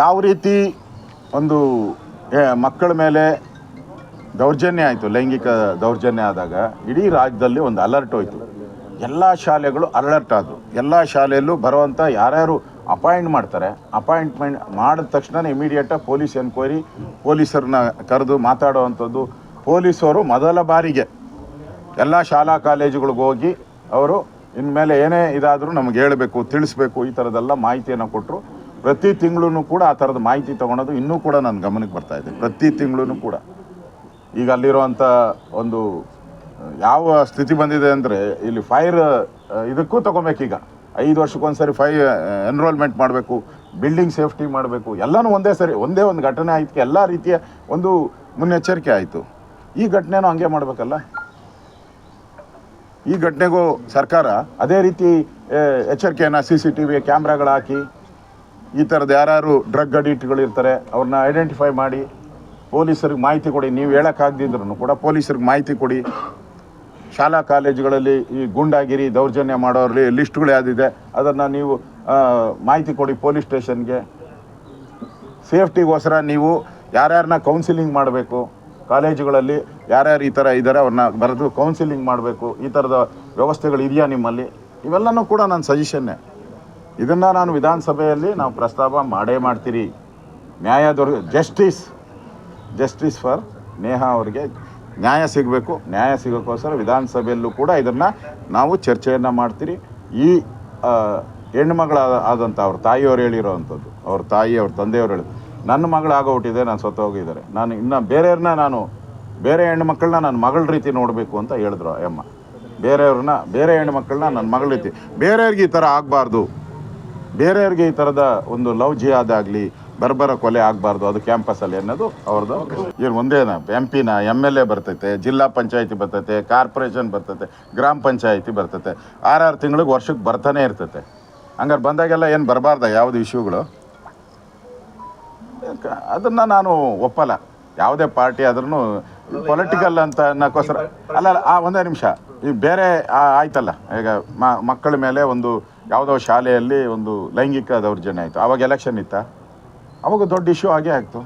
ಯಾವ ರೀತಿ ಒಂದು ಮಕ್ಕಳ ಮೇಲೆ ದೌರ್ಜನ್ಯ ಆಯಿತು, ಲೈಂಗಿಕ ದೌರ್ಜನ್ಯ ಆದಾಗ, ಇಡೀ ರಾಜ್ಯದಲ್ಲಿ ಒಂದು ಅಲರ್ಟ್ ಹೋಯಿತು. ಎಲ್ಲ ಶಾಲೆಗಳು ಅಲರ್ಟ್ ಆದವು. ಎಲ್ಲ ಶಾಲೆಯಲ್ಲೂ ಬರುವಂಥ ಯಾರ್ಯಾರು ಅಪಾಯಿಂಟ್ ಮಾಡ್ತಾರೆ, ಅಪಾಯಿಂಟ್ಮೆಂಟ್ ಮಾಡಿದ ತಕ್ಷಣ ಇಮಿಡಿಯೇಟಾಗಿ ಪೊಲೀಸ್ ಎನ್ಕ್ವೈರಿ, ಪೊಲೀಸರನ್ನ ಕರೆದು ಮಾತಾಡುವಂಥದ್ದು, ಪೊಲೀಸರು ಮೊದಲ ಬಾರಿಗೆ. ಎಲ್ಲ ಶಾಲಾ ಕಾಲೇಜುಗಳಿಗೆ ಹೋಗಿ ಅವರು ಇನ್ಮೇಲೆ ಏನೇ ಇದಾದರೂ ನಮಗೆ ಹೇಳಬೇಕು, ತಿಳಿಸ್ಬೇಕು, ಈ ಥರದ್ದೆಲ್ಲ ಮಾಹಿತಿಯನ್ನು ಕೊಟ್ಟರು ಪ್ರತಿ ತಿಂಗಳೂ ಕೂಡ ಆ ಥರದ ಮಾಹಿತಿ ತೊಗೊಳೋದು ಇನ್ನೂ ಕೂಡ ನನ್ನ ಗಮನಕ್ಕೆ ಬರ್ತಾ ಇದೆ, ಪ್ರತಿ ತಿಂಗಳೂ ಕೂಡ. ಈಗ ಅಲ್ಲಿರುವಂಥ ಒಂದು, ಯಾವ ಸ್ಥಿತಿ ಬಂದಿದೆ ಅಂದರೆ ಇಲ್ಲಿ ಫೈರ್, ಇದಕ್ಕೂ ತೊಗೊಬೇಕೀಗ. ಐದು ವರ್ಷಕ್ಕೊಂದ್ಸರಿ ಫೈ ಎನ್ರೋಲ್ಮೆಂಟ್ ಮಾಡಬೇಕು, ಬಿಲ್ಡಿಂಗ್ ಸೇಫ್ಟಿ ಮಾಡಬೇಕು, ಎಲ್ಲನೂ ಒಂದೇ ಸರಿ, ಒಂದೇ ಒಂದು ಘಟನೆ ಆಯ್ತು ಎಲ್ಲ ರೀತಿಯ ಒಂದು ಮುನ್ನೆಚ್ಚರಿಕೆ ಆಯಿತು. ಈ ಘಟನೆನೂ ಹಂಗೆ ಮಾಡಬೇಕಲ್ಲ? ಈ ಘಟನೆಗೂ ಸರ್ಕಾರ ಅದೇ ರೀತಿ ಎಚ್ಚರಿಕೆಯನ್ನು ಸಿ ಸಿ ಟಿ ವಿ ಕ್ಯಾಮ್ರಾಗಳು ಹಾಕಿ ಈ ಥರದ್ದು ಯಾರ್ಯಾರು ಡ್ರಗ್ ಅಡಿಕ್ಟ್ಗಳು ಇರ್ತಾರೆ ಅವ್ರನ್ನ ಐಡೆಂಟಿಫೈ ಮಾಡಿ, ಪೊಲೀಸರಿಗೆ ಮಾಹಿತಿ ಕೊಡಿ. ನೀವು ಹೇಳೋಕ್ಕಾಗದಿದ್ರು ಕೂಡ ಪೊಲೀಸರಿಗೆ ಮಾಹಿತಿ ಕೊಡಿ. ಶಾಲಾ ಕಾಲೇಜುಗಳಲ್ಲಿ ಈ ಗುಂಡಾಗಿರಿ ದೌರ್ಜನ್ಯ ಮಾಡೋರಲ್ಲಿ ಲಿಸ್ಟ್ಗಳು ಯಾವುದಿದೆ ಅದನ್ನು ನೀವು ಮಾಹಿತಿ ಕೊಡಿ ಪೊಲೀಸ್ ಸ್ಟೇಷನ್ಗೆ. ಸೇಫ್ಟಿಗೋಸ್ಕರ ನೀವು ಯಾರ್ಯಾರನ್ನ ಕೌನ್ಸಿಲಿಂಗ್ ಮಾಡಬೇಕು, ಕಾಲೇಜುಗಳಲ್ಲಿ ಯಾರ್ಯಾರು ಈ ಥರ ಇದ್ದಾರೆ ಅವ್ರನ್ನ ಬರೆದು ಕೌನ್ಸಿಲಿಂಗ್ ಮಾಡಬೇಕು. ಈ ಥರದ ವ್ಯವಸ್ಥೆಗಳು ಇದೆಯಾ ನಿಮ್ಮಲ್ಲಿ? ಇವೆಲ್ಲನೂ ಕೂಡ ನನ್ನ ಸಜೆಷನ್ನೇ ಇದನ್ನು ನಾನು ವಿಧಾನಸಭೆಯಲ್ಲಿ ನಾವು ಪ್ರಸ್ತಾಪ ಮಾಡೇ ಮಾಡ್ತೀರಿ. ನ್ಯಾಯ ದೊರ ಜಸ್ಟಿಸ್ ಜಸ್ಟಿಸ್ ಫಾರ್ ನೇಹಾ ಅವರಿಗೆ ನ್ಯಾಯ ಸಿಗಬೇಕು. ನ್ಯಾಯ ಸಿಗೋಕ್ಕೋಸ್ಕರ ವಿಧಾನಸಭೆಯಲ್ಲೂ ಕೂಡ ಇದನ್ನು ನಾವು ಚರ್ಚೆಯನ್ನು ಮಾಡ್ತೀರಿ. ಈ ಹೆಣ್ಣು ಹೆಣ್ಮಗಳ ಆದಂಥ ಅವ್ರ ತಾಯಿಯವ್ರು ಹೇಳಿರೋವಂಥದ್ದು ಅವ್ರ ತಾಯಿ, ಅವ್ರ ತಂದೆಯವ್ರು ಹೇಳಿದ್ರು ನನ್ನ ಮಗಳು ಆಗೋಗ್ಬಿಟ್ಟಿದೆ ನಾನು ಸ್ವತಃ ಹೋಗಿದ್ದಾರೆ ನಾನು ಇನ್ನು ಬೇರೆಯವ್ರನ್ನ ನಾನು, ಬೇರೆ ಹೆಣ್ಮಕ್ಳನ್ನ ನನ್ನ ಮಗಳ ರೀತಿ ನೋಡಬೇಕು ಅಂತ ಹೇಳಿದ್ರು ಅಮ್ಮ ಬೇರೆಯವ್ರನ್ನ, ಬೇರೆ ಹೆಣ್ಮಕ್ಳನ್ನ ನನ್ನ ಮಗಳ ರೀತಿ, ಬೇರೆಯವ್ರಿಗೆ ಈ ಥರ ಆಗಬಾರ್ದು. ಬೇರೆಯವ್ರಿಗೆ ಈ ಥರದ ಒಂದು ಲವ್ ಜಿಯಾದ್ ಆಗಲಿ, ಬರ್ಬರ ಕೊಲೆ ಆಗಬಾರ್ದು ಅದು ಕ್ಯಾಂಪಸಲ್ಲಿ ಅನ್ನೋದು ಅವ್ರದ್ದು ಏನು ಒಂದೇನ ಎಂ ಪಿನ ಎಂ ಎಲ್ ಎ ಬರ್ತೈತೆ, ಜಿಲ್ಲಾ ಪಂಚಾಯತಿ ಬರ್ತೈತೆ, ಕಾರ್ಪೊರೇಷನ್ ಬರ್ತೈತೆ, ಗ್ರಾಮ ಪಂಚಾಯತಿ ಬರ್ತೈತೆ. ಆರಾರು ತಿಂಗಳಿಗೆ ವರ್ಷಕ್ಕೆ ಬರ್ತಾನೆ ಇರ್ತೈತೆ. ಹಂಗಾರೆ ಬಂದಾಗೆಲ್ಲ ಏನು ಬರಬಾರ್ದ ಯಾವುದು ಇಶ್ಯೂಗಳು? ಅದನ್ನು ನಾನು ಒಪ್ಪಲ್ಲ. ಯಾವುದೇ ಪಾರ್ಟಿ ಆದ್ರೂ ಪೊಲಿಟಿಕಲ್ ಅಂತ ಅನ್ನೋಕ್ಕೋಸ್ಕರ. ಅಲ್ಲ ಅಲ್ಲ ಆ ಒಂದೇ ನಿಮಿಷ. ಈ ಬೇರೆ ಆಯ್ತಲ್ಲ. ಈಗ ಮಕ್ಕಳ ಮೇಲೆ ಒಂದು ಯಾವುದೋ ಶಾಲೆಯಲ್ಲಿ ಒಂದು ಲೈಂಗಿಕ ದೌರ್ಜನ್ಯ ಆಯಿತು. ಅವಾಗ ಎಲೆಕ್ಷನ್ ಇತ್ತ? ಅವಾಗ ದೊಡ್ಡ ಇಶ್ಯೂ ಹಾಗೆ ಆಗ್ತು.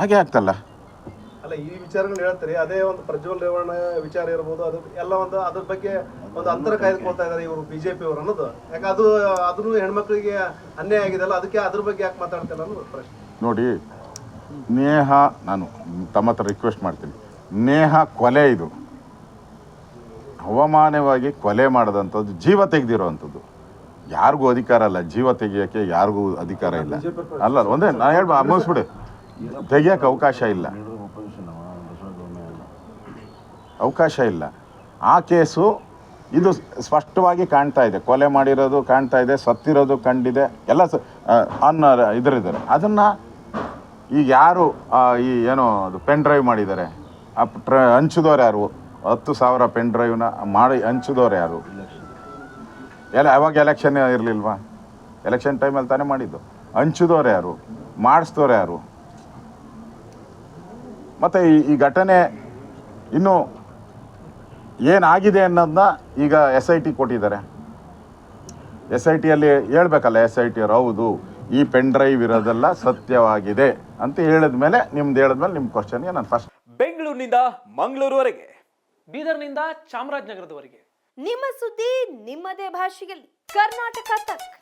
ಹಾಗೆ ಆಗ್ತಲ್ಲ. ಅಲ್ಲ ಈ ವಿಚಾರಗಳು ಹೇಳ್ತಾರೆ. ಅದೇ ಒಂದು ಪ್ರಜ್ವಲ್ ರೇವಣ್ಣ ವಿಚಾರ ಇರ್ಬೋದು. ಅದು ಎಲ್ಲ ಒಂದು ಅದ್ರ ಬಗ್ಗೆ ಒಂದು ಅಂತರ ಕಾಯ್ದುಕೊಳ್ತಾ ಇದ್ದಾರೆ ಇವರು ಬಿಜೆಪಿ ಅವರು ಅನ್ನೋದು. ಯಾಕೆ ಅದು ಅದನ್ನು ಹೆಣ್ಮಕ್ಳಿಗೆ ಅನ್ಯಾಯ ಆಗಿದೆಲ್ಲ ಅದಕ್ಕೆ ಅದ್ರ ಬಗ್ಗೆ ಯಾಕೆ ಮಾತಾಡ್ತಿಲ್ಲ ಅನ್ನೋದು ಪ್ರಶ್ನೆ. ನೋಡಿ ನೇಹ, ನಾನು ತಮ್ಮ ಹತ್ರ ರಿಕ್ವೆಸ್ಟ್ ಮಾಡ್ತೀನಿ. ನೇಹ ಕೊಲೆ ಇದು. ಅವಮಾನವಾಗಿ ಕೊಲೆ ಮಾಡಿದಂಥದ್ದು, ಜೀವ ತೆಗೆದಿರೋವಂಥದ್ದು. ಯಾರಿಗೂ ಅಧಿಕಾರ ಅಲ್ಲ, ಜೀವ ತೆಗಿಯೋಕ್ಕೆ ಯಾರಿಗೂ ಅಧಿಕಾರ ಇಲ್ಲ. ಅಲ್ಲ, ಒಂದೇ ನಾನು ಹೇಳ್ಬಾ, ಮುಗಿಸ್ಬಿಡಿ. ತೆಗಿಯೋಕ್ಕೆ ಅವಕಾಶ ಇಲ್ಲ. ಅವಕಾಶ ಇಲ್ಲ. ಆ ಕೇಸು ಇದು ಸ್ಪಷ್ಟವಾಗಿ ಕಾಣ್ತಾ ಇದೆ. ಕೊಲೆ ಮಾಡಿರೋದು ಕಾಣ್ತಾ ಇದೆ, ಸತ್ತಿರೋದು ಕಂಡಿದೆ. ಎಲ್ಲ ಸ ಅನ್ನ, ಇದರಿದ್ದಾರೆ. ಅದನ್ನು ಈಗ ಯಾರು ಈ ಏನು ಅದು ಪೆನ್ ಡ್ರೈವ್ ಮಾಡಿದ್ದಾರೆ? ಆ, ಟ್ರ, ಹಂಚಿದವ್ರು ಯಾರು? ಹತ್ತು ಸಾವಿರ ಪೆನ್ ಡ್ರೈವ್ನ ಮಾಡಿ ಹಂಚಿದವ್ರು ಯಾರು? ಎಲ್ಲ ಯಾವಾಗ ಎಲೆಕ್ಷನ್ ಇರಲಿಲ್ವಾ? ಎಲೆಕ್ಷನ್ ಟೈಮಲ್ಲಿ ತಾನೇ ಮಾಡಿದ್ದು. ಹಂಚಿದವ್ರು ಯಾರು? ಮಾಡಿಸ್ದವ್ರು ಯಾರು? ಮತ್ತು ಈ ಈ ಘಟನೆ ಇನ್ನು ಏನಾಗಿದೆ ಅನ್ನೋದನ್ನ ಈಗ ಎಸ್ ಐ ಟಿ ಕೊಟ್ಟಿದ್ದಾರೆ. ಎಸ್ ಐ ಟಿಯಲ್ಲಿ ಹೇಳ್ಬೇಕಲ್ಲ ಎಸ್ ಐ ಟಿ ಅವ್ರು, ಹೌದು, ಈ ಪೆನ್ ಡ್ರೈವ್ ಇರೋದೆಲ್ಲ ಸತ್ಯವಾಗಿದೆ. ಅಂತ ಹೇಳಿದ್ಮೇಲೆ ನಿಮ್ದು ಹೇಳಿದ್ಮೇಲೆ ನಿಮ್ಮ ಕ್ವಶನ್ಗೆ ನಾನು ಫಸ್ಟ್ ಬೆಂಗಳೂರಿನಿಂದ ಮಂಗಳೂರುವರೆಗೆ. ಬೀದರ್ನಿಂದ ಚಾಮರಾಜನಗರದವರೆಗೆ. ನಿಮ್ಮ ಸುದ್ದಿ ನಿಮ್ಮದೇ ಭಾಷೆಯಲ್ಲಿ. ಕರ್ನಾಟಕ ತಕ್.